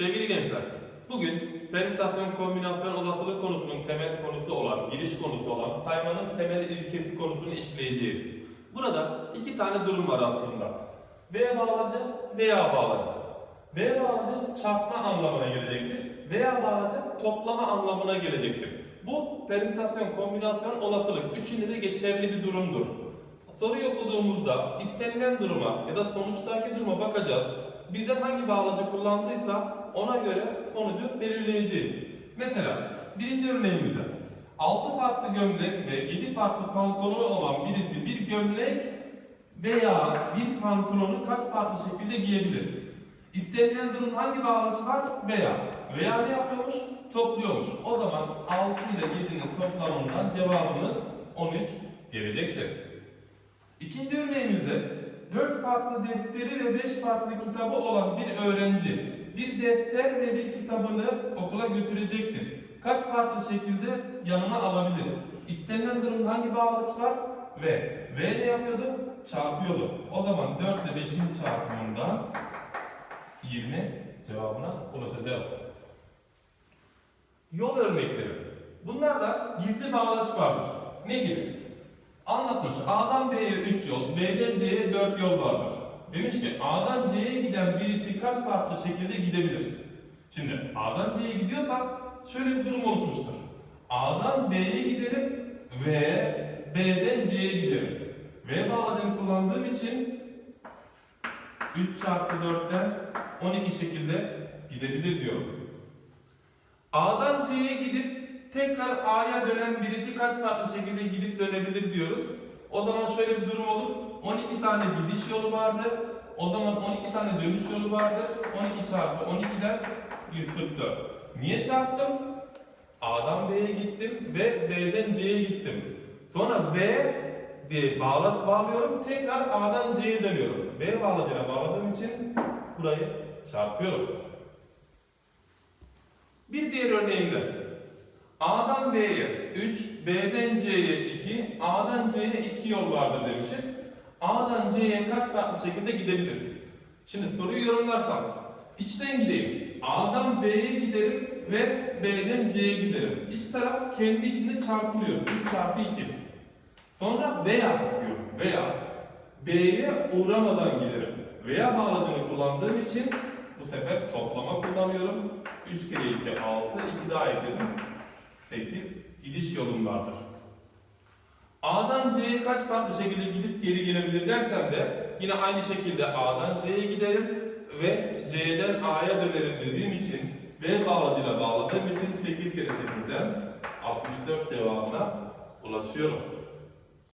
Sevgili gençler, bugün permütasyon kombinasyon olasılık konusunun temel konusu olan, giriş konusu olan saymanın temel ilkesi konusunu işleyeceğiz. Burada iki tane durum var aslında. V bağlacı, veya bağlacı. V bağlacı çarpma anlamına gelecektir. Veya bağlacı toplama anlamına gelecektir. Bu permütasyon, kombinasyon, olasılık üçünde de geçerli bir durumdur. Soruyu okuduğumuzda istenilen duruma ya da sonuçtaki duruma bakacağız. Bizden hangi bağlacı kullandıysa ona göre sonucu belirleyeceğiz. Mesela birinci örneğimizde 6 farklı gömlek ve 7 farklı pantolonu olan birisi bir gömlek veya bir pantolonu kaç farklı şekilde giyebilir? İstenilen durum hangi bağlaç var? Veya. Veya ne yapıyormuş? Topluyormuş. O zaman 6 ile 7'nin toplamından cevabımız 13 gelecektir. İkinci örneğimizde 4 farklı defteri ve 5 farklı kitabı olan bir öğrenci bir defter ve bir kitabını okula götürecektir. Kaç farklı şekilde yanına alabilir? İstenilen durumda hangi bağlaç var? Ve V ne yapıyordu? Çarpıyordu. O zaman 4 ile 5'in çarpımından 20 cevabına ulaşacağız. Yol örnekleri. Bunlarda gizli bağlaç vardır. Ne gibi? Anlatmış. A'dan B'ye 3 yol, B'den C'ye 4 yol vardır. Demiş ki A'dan C'ye giden birisi kaç farklı şekilde gidebilir? Şimdi A'dan C'ye gidiyorsak şöyle bir durum oluşmuştur. A'dan B'ye giderim ve B'den C'ye giderim. V bağlacını kullandığım için 3 çarpı 4'ten 12 şekilde gidebilir diyorum. A'dan C'ye gidip tekrar A'ya dönen birisi kaç farklı şekilde gidip dönebilir diyoruz. O zaman şöyle bir durum olur. 12 tane gidiş yolu vardır. O zaman 12 tane dönüş yolu vardır. 12 çarpı 12'den 144. Niye çarptım? A'dan B'ye gittim ve B'den C'ye gittim. Sonra V diye bağlaç bağlıyorum. Tekrar A'dan C'ye dönüyorum. B bağlacına bağladığım için burayı çarpıyorum. Bir diğer örneğimde A'dan B'ye 3, B'den C'ye 2, A'dan C'ye 2 yol vardır demişim. A'dan C'ye kaç farklı şekilde gidebilir? Şimdi soruyu yorumlarsam içten gideyim. A'dan B'ye giderim ve B'den C'ye giderim. İç taraf kendi içinde çarpılıyor. 3 çarpı 2. Sonra veya diyorum. Veya B'ye uğramadan giderim. Veya bağlacını kullandığım için bu sefer toplama kullanıyorum. 3 kere 2 6, 2 daha ekledim. 8 gidiş yolum vardır. A'dan C'ye kaç farklı şekilde gidip geri gelebilir dersem de yine aynı şekilde A'dan C'ye giderim ve C'den A'ya dönerim dediğim için V bağlacıyla bağladığım için 8 kere 8'den 64 cevabına ulaşıyorum.